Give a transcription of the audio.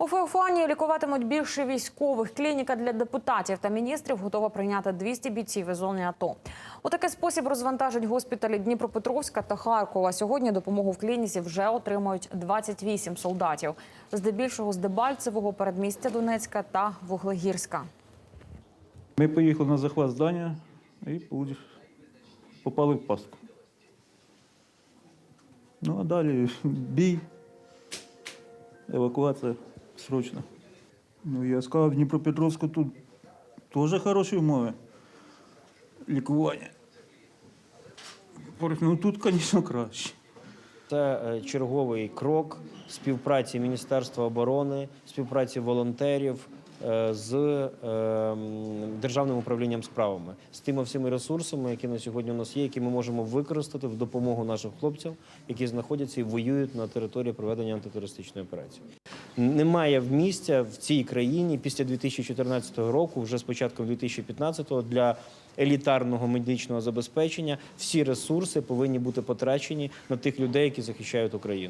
У Феофанії лікуватимуть більше військових. Клініка для депутатів та міністрів готова прийняти 200 бійців із зони АТО. У такий спосіб розвантажать госпіталі Дніпропетровська та Харкова. Сьогодні допомогу в клініці вже отримують 28 солдатів, здебільшого з Дебальцевого, передмістя Донецька та Вуглегірська. Ми поїхали на захват здання і попали в пастку. Ну а далі бій, евакуація срочно. Ну, я сказав, в Дніпропетровську тут теж хороші умови лікування. Ну тут, звісно, краще. Це е, черговий крок співпраці Міністерства оборони, співпраці волонтерів е, з е, державним управлінням справами, з тими всіми ресурсами, які на сьогодні у нас є, які ми можемо використати в допомогу нашим хлопцям, які знаходяться і воюють на території проведення антитерористичної операції. Немає в місця в цій країні після 2014 року, вже з початком 2015 для елітарного медичного забезпечення всі ресурси повинні бути потрачені на тих людей, які захищають Україну.